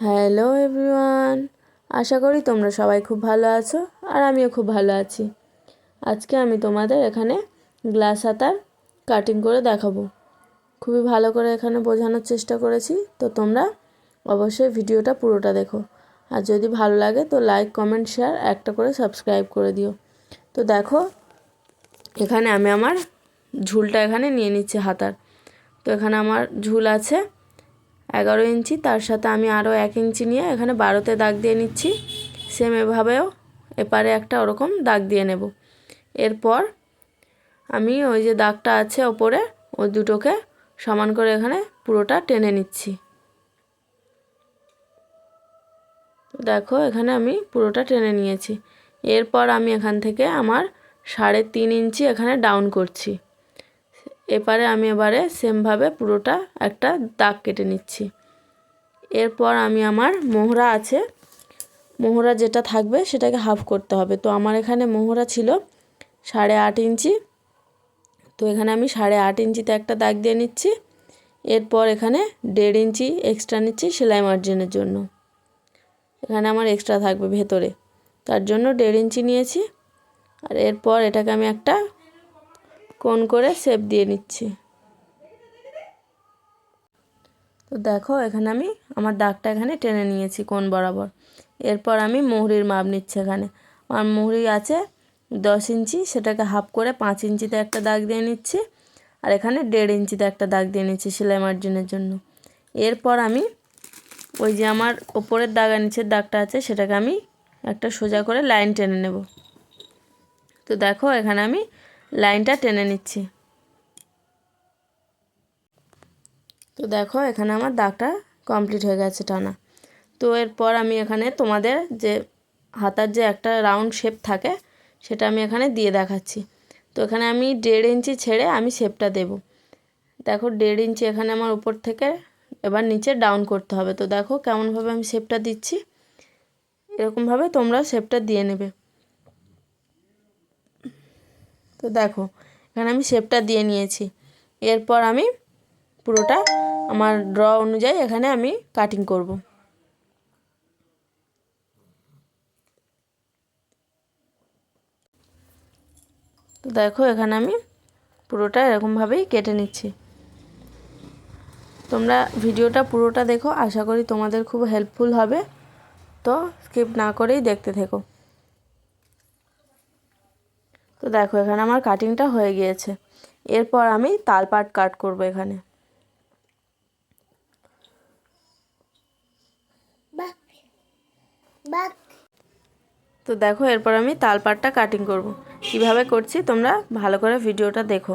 Hello everyone আশা করি তোমরা সবাই খুব ভালো আছো আর আমিও খুব ভালো আছি। আজকে আমি তোমাদের এখানে গ্লাস হাতার কাটিং করে দেখাবো। খুবই ভালো করে এখানে বোঝানোর চেষ্টা করেছি, তো তোমরা অবশ্যই ভিডিওটা পুরোটা দেখো। আর যদি ভালো লাগে তো লাইক কমেন্ট শেয়ার একটা করে সাবস্ক্রাইব করে দিও। তো দেখো, এখানে আমি আমার ঝুলটা এখানে নিয়ে নিচ্ছি হাতার। তো এখানে আমার ঝুল আছে। এগারো ইঞ্চি, তার সাথে আমি আরও এক ইঞ্চি নিয়ে এখানে বারোতে দাগ দিয়ে নিচ্ছি। সেম এভাবেও এপারে একটা ওরকম দাগ দিয়ে নেব। এরপর আমি ওই যে দাগটা আছে ওপরে ওই দুটোকে সমান করে এখানে পুরোটা টেনে নিচ্ছি। দেখো, এখানে আমি পুরোটা টেনে নিয়েছি। এরপর আমি এখান থেকে আমার সাড়ে তিন ইঞ্চি এখানে ডাউন করছি। এপারে আমি এবারে সেমভাবে পুরোটা একটা দাগ কেটে নিচ্ছি। এরপর আমি আমার মোহরা আছে। মোহরা যেটা থাকবে সেটাকে হাফ করতে হবে। তো আমার এখানে মোহরা ছিল সাড়ে আট ইঞ্চি। তো এখানে আমি সাড়ে আট ইঞ্চিতে একটা দাগ দিয়ে নিচ্ছি। এরপর এখানে দেড় ইঞ্চি এক্সট্রা নিচ্ছি সেলাই মার্জিনের জন্য। এখানে আমার এক্সট্রা থাকবে ভেতরে। তার জন্য দেড় ইঞ্চি নিয়েছি। আর এরপর এটাকে আমি একটা কোন করে শেপ দিয়ে নিচ্ছি। তো দেখো, এখানে আমি আমার দাগটা এখানে টেনে নিয়েছি কোন বরাবর। এরপর আমি মুহুরির মাপ নিচ্ছি এখানে। আমার মুহুরি আছে দশ ইঞ্চি, সেটাকে হাফ করে পাঁচ ইঞ্চিতে একটা দাগ দিয়ে নিচ্ছি, আর এখানে দেড় ইঞ্চিতে একটা দাগ দিয়ে নিচ্ছি সেলাই মার্জিনের জন্য। এরপর আমি ওই যে আমার ওপরের দাগ নিচের দাগটা আছে, সেটাকে আমি একটা সোজা করে লাইন টেনে নেব। তো দেখো, এখানে আমি লাইনটা টেনে নিচ্ছি। তো দেখো, এখানে আমার দাগটা কমপ্লিট হয়ে গেছে টানা। তো এরপর আমি এখানে তোমাদের যে হাতার যে একটা রাউন্ড শেপ থাকে, সেটা আমি এখানে দিয়ে দেখাচ্ছি। তো এখানে আমি দেড় ইঞ্চি ছেড়ে আমি শেপটা দেব। দেখো, দেড় ইঞ্চি এখানে আমার উপর থেকে এবার নিচে ডাউন করতে হবে। তো দেখো, কেমনভাবে আমি শেপটা দিচ্ছি, এরকমভাবে তোমরা শেপটা দিয়ে নেবে। তো দেখো, এখানে আমি শেপটা দিয়ে নিয়েছি। এরপর আমি পুরোটা আমার ড্র অনুযায়ী এখানে আমি কাটিং করব। তো দেখো, এখানে আমি পুরোটা এরকমভাবেই কেটে নিচ্ছি। তোমরা ভিডিওটা পুরোটা দেখো, আশা করি তোমাদের খুব হেল্পফুল হবে। তো স্কিপ না করেই দেখতে থেকো। দেখো এখানে আমার কাটিংটা হয়ে গিয়েছে। এরপর আমি তালপাট কাট করব এখানে। তো দেখো এরপর আমি তালপাটটা কাটিং করব। কীভাবে করছি তোমরা ভালো করে ভিডিওটা দেখো।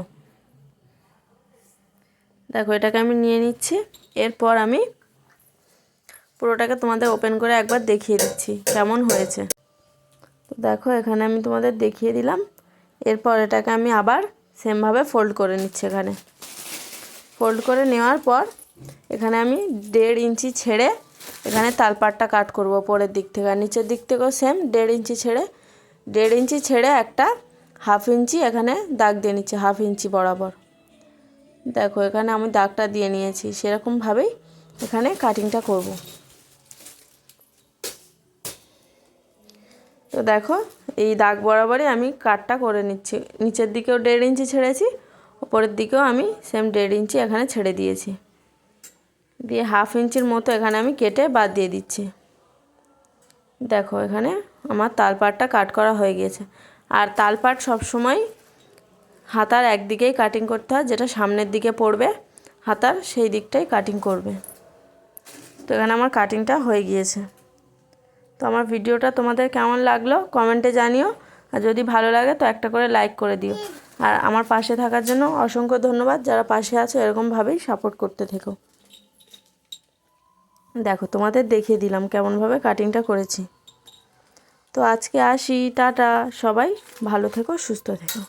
দেখো এটাকে আমি নিয়ে নিচ্ছি। এরপর আমি পুরোটাকে তোমাদের ওপেন করে একবার দেখিয়ে দিচ্ছি কেমন হয়েছে। তো দেখো এখানে আমি তোমাদের দেখিয়ে দিলাম। এরপর এটাকে আমি আবার সেমভাবে ফোল্ড করে নিচ্ছি এখানে। ফোল্ড করে নেওয়ার পর এখানে আমি দেড় ইঞ্চি ছেড়ে এখানে তালপাটটা কাট করব পরের দিক থেকে। আর নিচের দিক থেকেও সেম দেড় ইঞ্চি ছেড়ে, দেড় ইঞ্চি ছেড়ে একটা হাফ ইঞ্চি এখানে দাগ দিয়ে নিচ্ছি হাফ ইঞ্চি বরাবর। দেখো এখানে আমি দাগটা দিয়ে নিয়েছি, সেরকমভাবেই এখানে কাটিংটা করব। তো দেখো, এই দাগ বরাবরই আমি কাটটা করে নিচ্ছি। নিচের দিকেও দেড় ইঞ্চি ছেড়েছি ওপরের দিকেও আমি সেম দেড় ইঞ্চি এখানে ছেড়ে দিয়েছি। দিয়ে হাফ ইঞ্চির মতো এখানে আমি কেটে বাদ দিয়ে দিচ্ছি। দেখো, এখানে আমার তালপাটটা কাট করা হয়ে গিয়েছে। আর তালপাট সবসময় হাতার একদিকেই কাটিং করতে হয়, যেটা সামনের দিকে পড়বে, হাতার সেই দিকটাই কাটিং করবে। তো এখানে আমার কাটিংটা হয়ে গিয়েছে। তো আমার ভিডিওটা তোমাদের কেমন লাগল কমেন্টে জানিও। আর যদি ভালো লাগে তো একটা করে লাইক করে দিও। আর আমার পাশে থাকার জন্য অসংখ্য ধন্যবাদ। যারা পাশে আছো এরকমভাবেই সাপোর্ট করতে থেকো। দেখো, তোমাদের দেখিয়ে দিলাম কেমনভাবে কাটিংটা করেছি। তো আজকে আসি, টাটা। সবাই ভালো থেকো, সুস্থ থেকো।